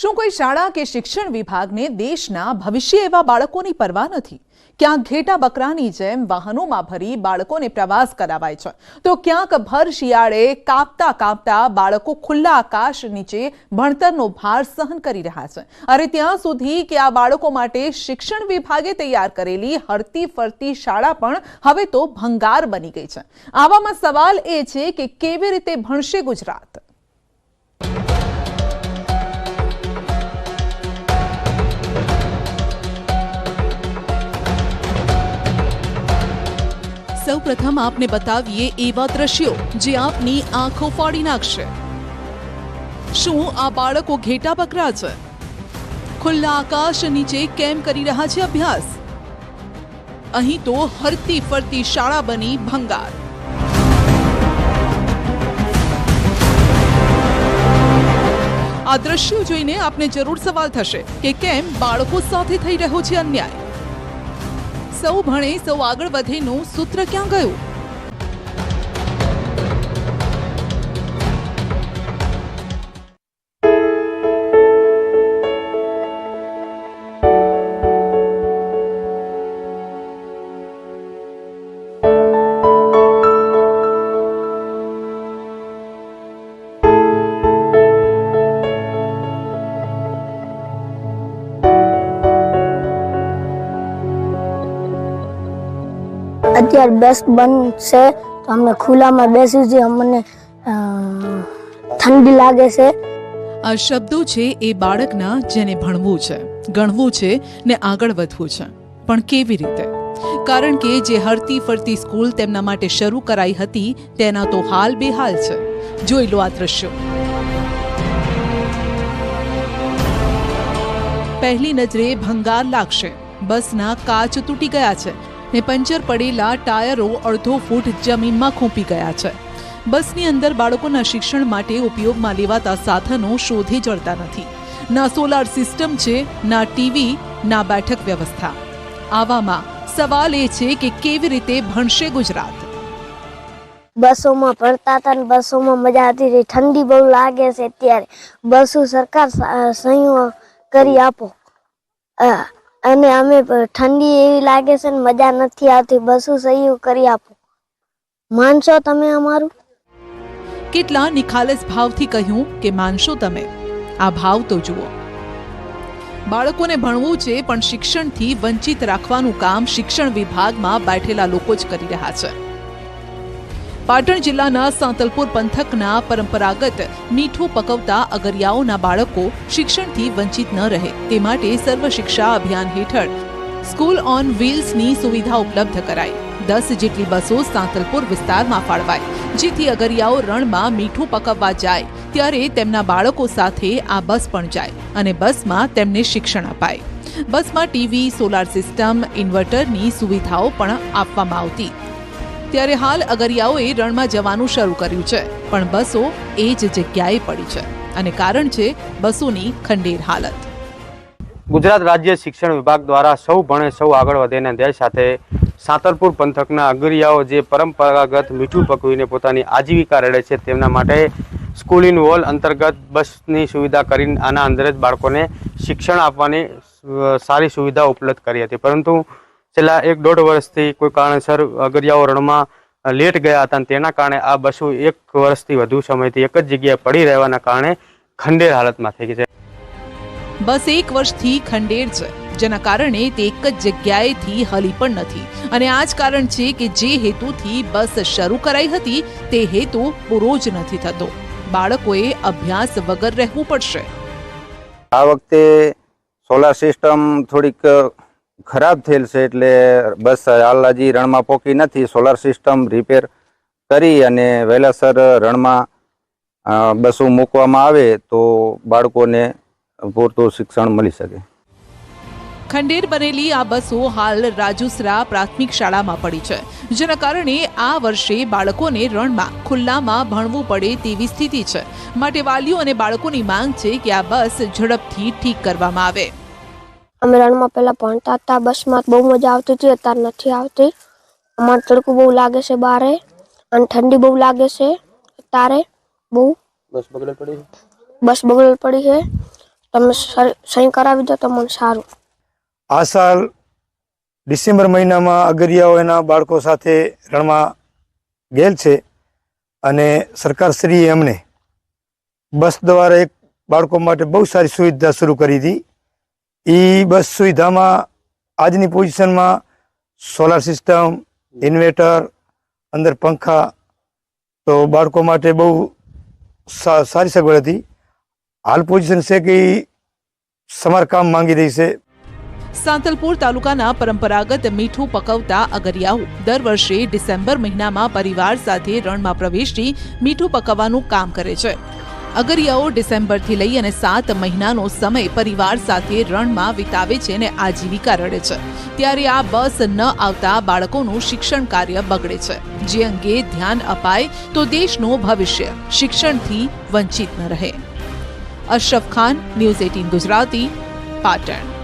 શું કોઈ શાળા કે શિક્ષણ વિભાગને દેશના ભવિષ્ય એવા બાળકોની પરવા નથી? ક્યાંક ઘેટા બકરાની જેમ વાહનોમાં ભરી બાળકોને પ્રવાસ કરાવાય છે. તો ક્યાંક ભર શિયાળે કાપતા કાપતા બાળકો ખુલ્લા આકાશ નીચે ભણતરનો ભાર સહન કરી રહ્યા છે. અરે ત્યાં સુધી કે આ બાળકો માટે શિક્ષણ વિભાગે તૈયાર કરેલી હરતી ફરતી શાળા પણ હવે તો ભંગાર બની ગઈ છે. આવામાં સવાલ એ છે કે કેવી રીતે ભણશે ગુજરાત? સૌપ્રથમ આપને બતાવીએ એવા દ્રશ્યો જે આપની આંખો ફાડી નાખશે. શું આ બાળકો ઘેટા બકરા છે? ખુલ્લા આકાશ નીચે કેમ કરી રહ્યા છે અભ્યાસ? અહીં તો હરતી ફરતી શાળા બની ભંગાર. આ દ્રશ્યો જોઈને આપને જરૂર સવાલ થશે કે કેમ બાળકો સાથે થઈ રહ્યો છે અન્યાય? સૌ ભણે સૌ આગળ વધેનું સૂત્ર ક્યાં ગયું? અત્યારે બેસ્ટ છે તો અમને ખુલ્લામાં બેસી છે અમને ઠંડી લાગે છે. આ શબ્દો છે એ બાળકના જેને ભણવું છે, ગણવું છે ને આગળ વધવું છે. પણ કેવી રીતે? કારણ કે જે હરતી ફરતી સ્કૂલ તેમના માટે શરૂ કરાઈ હતી, તેના તો હાલ બેહાલ છે. જોઈ લો આ દ્રશ્યો. પહેલી નજરે ભંગાર લાગશે. બસના કાચ તૂટી ગયા છે. ને પંચર પડેલા ટાયરો અડધો ફૂટ જમીનમાં ખૂંપી ગયા છે. બસની અંદર બાળકોના શિક્ષણ માટે ઉપયોગમાં લેવાતા સાધનો શોધે જળતા નથી. ના સોલાર સિસ્ટમ છે, ના ટીવી, ના બેઠક વ્યવસ્થા. આવામાં સવાલ એ છે કે કેવી રીતે ભણશે ગુજરાત? બસોમાં ભરતા હતા બસોમાં મજા આવતી હતી ઠંડી બહુ લાગે છે અત્યારે. બસો સરકાર સહયોગ કરી આપો. અને અમે ઠંડી એવી લાગે છે ને મજા નથી આવતી. બસો સહયોગ કરી આપો. માનશો તમે અમારું? કેટલા નિખાલસ ભાવથી કહ્યું કે માનશો તમે. આ ભાવ તો જુઓ. બાળકોને ભણવું છે, પણ શિક્ષણથી વંચિત રાખવાનું કામ શિક્ષણ વિભાગમાં બેઠેલા લોકો જ કરી રહ્યા છે. પાટણ જિલ્લાના સાંતલપુર પંથકના પરંપરાગત મીઠું પકવતા અગરિયાઓના બાળકો શિક્ષણથી વંચિત ન રહે. તે માટે સર્વ શિક્ષા અભિયાન હેઠળ સ્કૂલ ઓન વ્હીલ્સની સુવિધા ઉપલબ્ધ કરાઈ. દસ જેટલી બસો સાંતલપુર વિસ્તારમાં ફાળવાય જેથી અગરિયાઓ રણમાં મીઠું પકવવા જાય, ત્યારે તેમના બાળકો સાથે આ બસ પણ જાય અને બસમાં તેમને શિક્ષણ અપાય. બસમાં ટીવી, સોલાર સિસ્ટમ, ઇન્વર્ટરની સુવિધાઓ પણ આપવામાં આવતી. ત્યારે હાલ અગરિયાઓએ રણમાં જવાનું શરૂ કર્યું છે, પણ બસો એ જ જગ્યાએ પડી છે અને કારણ છે બસોની ખંડેર હાલત. ગુજરાત રાજ્ય શિક્ષણ વિભાગ દ્વારા સૌ ભણે સૌ આગળ વધેના ધ્યેય સાથે સાતરપુર પંથકના અગરિયાઓ જે પરંપરાગત મીઠું પકવીને પોતાની આજીવિકા રડે છે, તેમના માટે સ્કૂલ ઇન વોલ અંતર્ગત બસની સુવિધા કરીને આના અંદર જ બાળકોને શિક્ષણ આપવાની સારી સુવિધા ઉપલબ્ધ કરી હતી. પરંતુ છેલ્લા એક દોઢ વર્ષથી કોઈ કારણસર અગરિયાઓ રણમાં લેટ ગયા હતા અને તેના કારણે આ બસો એક વર્ષથી વધુ સમયથી એક જ જગ્યાએ પડી રહેવાના કારણે ખંડેર હાલતમાં થઈ ગઈ છે. બસ એક વર્ષથી ખંડેર છે જેના કારણે તે એક જ જગ્યાએથી હલી પણ નથી. અને આ જ કારણ છે કે જે હેતુથી બસ શરૂ કરાઈ હતી તે હેતુ પૂરો જ નથી થતો. બાળકોએ અભ્યાસ વગર રહેવું પડશે. આ વખતે સોલાર સિસ્ટમ થોડીક ખરાબ થયેલ છે એટલે બસ હાલ હજી રણમાં પોકી નથી સોલાર સિસ્ટમ રિપેર કરી અને વહેલાસર રણમાં બસો મૂકવામાં આવે તો બાળકોને પૂરતું શિક્ષણ મળી શકે. ખંડેર બનેલી આ બસો હાલ રાજુસરા પ્રાથમિક શાળામાં પડી છે, જેના કારણે આ વર્ષે બાળકોને રણમાં ખુલ્લામાં ભણવું પડે તેવી સ્થિતિ છે. માટે વાલીઓ અને બાળકોની માંગ છે કે આ બસ ઝડપથી ઠીક કરવામાં આવે. અમે રણમાં પહેલા ભણતા હતા બસમાં બહુ મજા આવતી હતી અત્યારે નથી આવતી. અમારે તડકું બહુ લાગે છે બારે અને ઠંડી બહુ લાગે છે અત્યારે બહુ. બસ બગડે પડી બસ બગડેલ પડી છે. તમે સહી કરાવી દો તો મને સારું. આ સાલ ડિસેમ્બર મહિનામાં અગરિયાઓ એના બાળકો સાથે રણમાં ગયેલ છે અને સરકારશ્રીએ અમને બસ દ્વારા એક બાળકો માટે બહુ સારી સુવિધા શરૂ કરી હતી એ બસ સુવિધામાં, આજની પોઝિશનમાં સોલાર સિસ્ટમ, ઇન્વેટર, અંદર પંખા, તો બાળકો માટે બહુ સારી સગવડ હતી. હાલ પોઝિશન છે કે સમારકામ માંગી રહી છે. સાંતલપુર તાલુકાના પરંપરાગત મીઠું પકવતા અગરિયાઓ દર વર્ષે ડિસેમ્બર મહિનામાં પરિવાર સાથે રણમાં પ્રવેશી મીઠું પકવવાનું કામ કરે છે. અગરિયાઓ ડિસેમ્બરથી લઈ અને સાત મહિનાનો સમય પરિવાર સાથે રણમાં વિતાવે છે અને આજીવિકા રડે છે. ત્યારે આ બસ ન આવતા બાળકોનું શિક્ષણ કાર્ય બગડે છે. જે અંગે ધ્યાન અપાય તો દેશનું ભવિષ્ય શિક્ષણથી વંચિત ન રહે. Ashraf Khan, news eighteen Gujarati, Patan.